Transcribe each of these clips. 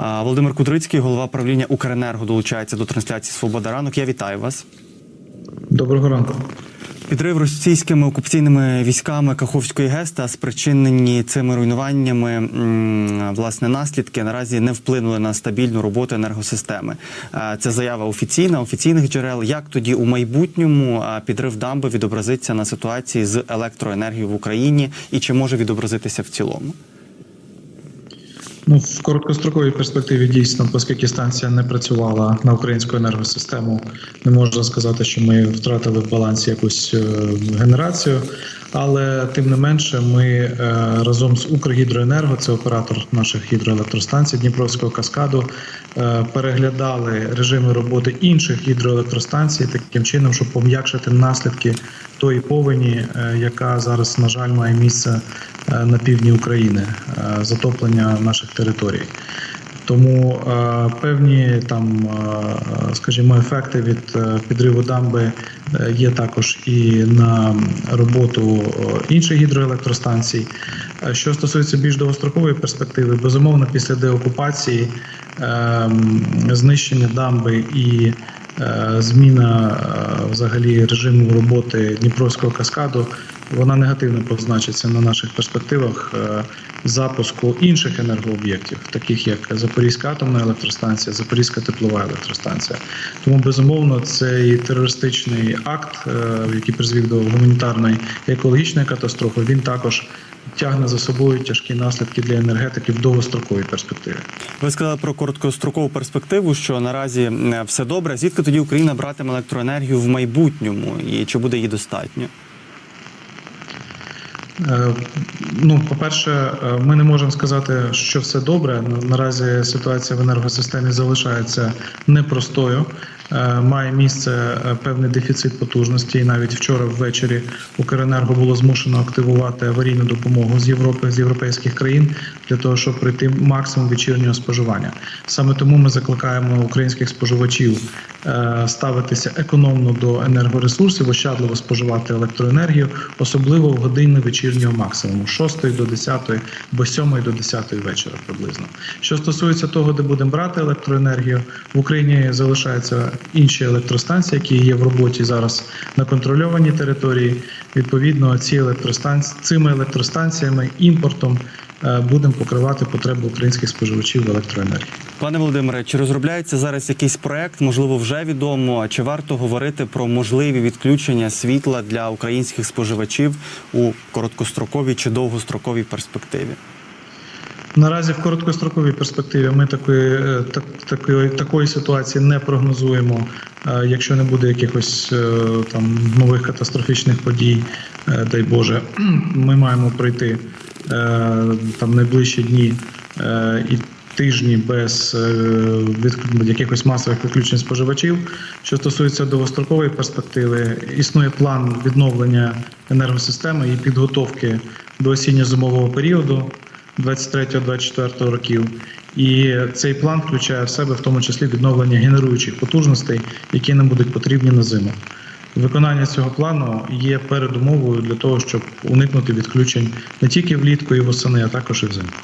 Володимир Кудрицький, голова правління Укренерго, долучається до трансляції Свобода ранок. Я вітаю вас. Доброго ранку. Підрив російськими окупаційними військами Каховської ГЕС та спричинені цими руйнуваннями власне наслідки наразі не вплинули на стабільну роботу енергосистеми. Це заява офіційна, офіційних джерел. Як тоді у майбутньому підрив дамби відобразиться на ситуації з електроенергією в Україні і чи може відобразитися в цілому? Ну, в короткостроковій перспективі дійсно, оскільки станція не працювала на українську енергосистему, не можна сказати, що ми втратили в балансі якусь е, генерацію. Але тим не менше, ми е, разом з Укргідроенерго, це оператор наших гідроелектростанцій Дніпровського каскаду, е, переглядали режими роботи інших гідроелектростанцій таким чином, щоб пом'якшити наслідки тої повені, е, яка зараз, на жаль, має місце на півдні України, затоплення наших територій. Тому е, певні там, е, скажімо, ефекти від е, підриву дамби є також і на роботу інших гідроелектростанцій. Що стосується більш довгострокової перспективи, безумовно, після деокупації е, знищення дамби і зміна е, взагалі режиму роботи Дніпровського каскаду вона негативно позначиться на наших перспективах е, запуску інших енергооб'єктів, таких як Запорізька атомна електростанція, Запорізька теплова електростанція. Тому безумовно цей терористичний акт, е, який призвів до гуманітарної екологічної катастрофи, він також тягне за собою тяжкі наслідки для енергетики в довгостроковій перспективі. Ви сказали про короткострокову перспективу, що наразі все добре. Звідки тоді Україна братиме електроенергію в майбутньому і чи буде її достатньо? Е, Ну, по-перше, е, ми не можемо сказати, що все добре. Наразі ситуація в енергосистемі залишається непростою. Е, Має місце е, певний дефіцит потужності. І навіть вчора ввечері Укренерго було змушено активувати аварійну допомогу з Європи з європейських країн для того, щоб пройти максимум вечірнього споживання. Саме тому ми закликаємо українських споживачів е, ставитися економно до енергоресурсів, ощадливо споживати електроенергію, особливо в години вечірнього максимуму, з 6 до 10, або 7 до 10 вечора приблизно. Що стосується того, де будемо брати електроенергію, в Україні залишаються інші електростанції, які є в роботі зараз на контрольованій території. Відповідно, ці електростанції цими електростанціями імпортом е, будемо покривати потреби українських споживачів в електроенергії. Пане Володимире, чи розробляється зараз якийсь проект, можливо, вже відомо, чи варто говорити про можливі відключення світла для українських споживачів у короткостроковій чи довгостроковій перспективі? Наразі в короткостроковій перспективі ми такої, е, так, такої, такої ситуації не прогнозуємо. Е, Якщо не буде якихось е, там нових катастрофічних подій, дай Боже, ми маємо пройти там найближчі дні і тижні без від якихось масових виключень споживачів. Що стосується довгострокової перспективи, існує план відновлення енергосистеми і підготовки до осінньо-зимового періоду. 23-24 років. І цей план включає в себе в тому числі відновлення генеруючих потужностей, які нам будуть потрібні на зиму. Виконання цього плану є передумовою для того, щоб уникнути відключень не тільки влітку і восени, а також і взимку.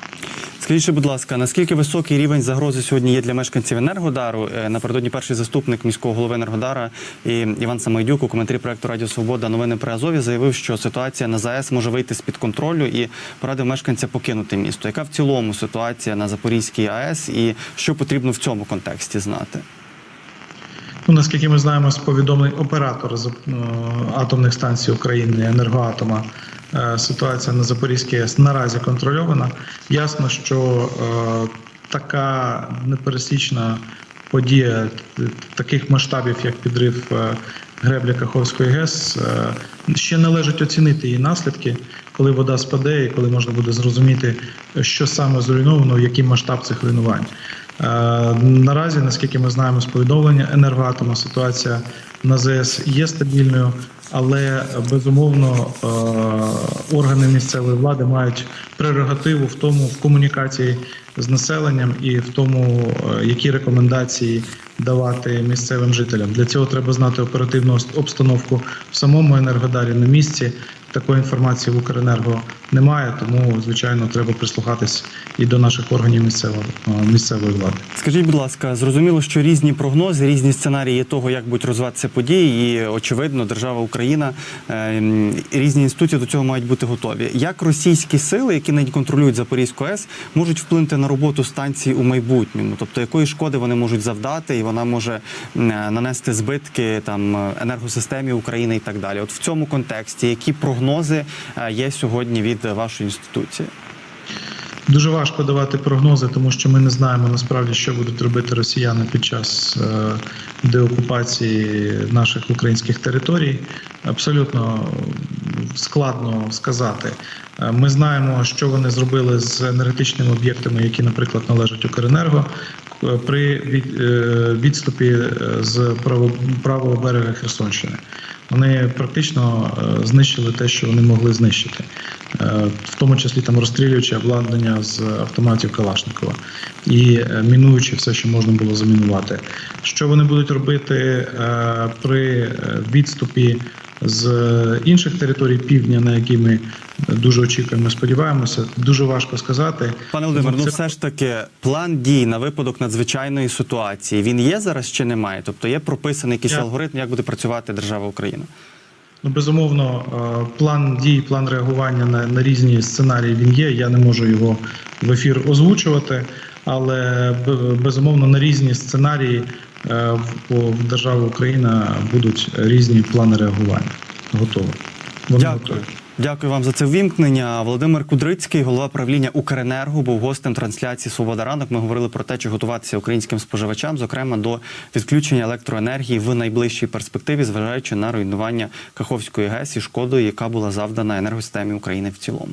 Скажіть, будь ласка, наскільки високий рівень загрози сьогодні є для мешканців Енергодару? Е, Напередодні перший заступник міського голови Енергодара Іван Самайдюк у коментарі проекту Радіо Свобода новини при Азові заявив, що ситуація на ЗАЕС може вийти з під контролю і порадив мешканця покинути місто. Яка в цілому ситуація на Запорізькій АЕС і що потрібно в цьому контексті знати? Ну, наскільки ми знаємо з повідомлень оператора е, атомних станцій України енергоатома, ситуація на Запорізькій АЕС наразі контрольована. Ясно, що е, така непересічна подія таких масштабів, як підрив е, греблі Каховської ГЕС, е, ще належить оцінити її наслідки, коли вода спаде, і коли можна буде зрозуміти, що саме зруйновано, який масштаб цих руйнувань. Е, Наразі, наскільки ми знаємо з повідомлення енергоатома, ситуація на ЗС є стабільною, але безумовно е, органи місцевої влади мають прерогативу в тому в комунікації з населенням і в тому, е, які рекомендації давати місцевим жителям. Для цього треба знати оперативну обстановку в самому енергодарі на місці. Такої інформації в Укренерго немає. Тому, звичайно, треба прислухатись і до наших органів місцевої, місцевої влади. Скажіть, будь ласка, зрозуміло, що різні прогнози, різні сценарії того, як будуть розвиватися події, і очевидно, держава Україна е, різні інституції до цього мають бути готові. Як російські сили, які навіть контролюють Запорізьку АЕС, можуть вплинути на роботу станції у майбутньому? Тобто, якої шкоди вони можуть завдати, і вона може е, нанести збитки там е, енергосистемі України і так далі. От в цьому контексті, які прогнози є сьогодні від вашої інституції? Дуже важко давати прогнози, тому що ми не знаємо насправді, що будуть робити росіяни під час е, деокупації наших українських територій. Абсолютно складно сказати. Е, Ми знаємо, що вони зробили з енергетичними об'єктами, які, наприклад, належать Укренерго. е, При відступі з право- правого берега Херсонщини вони практично е, знищили те, що вони могли знищити, Е, в тому числі там розстрілюючи обладнання з автоматів Калашникова і е, мінуючи все, що можна було замінувати. Що вони будуть робити при відступі з інших територій півдня, на які ми дуже очікуємо, сподіваємося, дуже важко сказати. Пане Володимир, ну Це- все ж таки план дій на випадок надзвичайної ситуації він є зараз чи немає? Тобто є прописаний якийсь Я- алгоритм, як буде працювати держава Україна? Ну, безумовно, е, план дій, план реагування на, на різні сценарії він є. Я не можу його в ефір озвучувати, але безумовно на різні сценарії е, в, держави Україна будуть різні плани реагування. Готові. Вони Дякую. готові. Дякую вам за це ввімкнення. Володимир Кудрицький, голова правління Укренерго, був гостем трансляції Свобода ранок. Ми говорили про те, чи готуватися українським споживачам, зокрема до відключення електроенергії в найближчій перспективі, зважаючи на руйнування Каховської ГЕС і шкоду, яка була завдана енергосистемі України в цілому.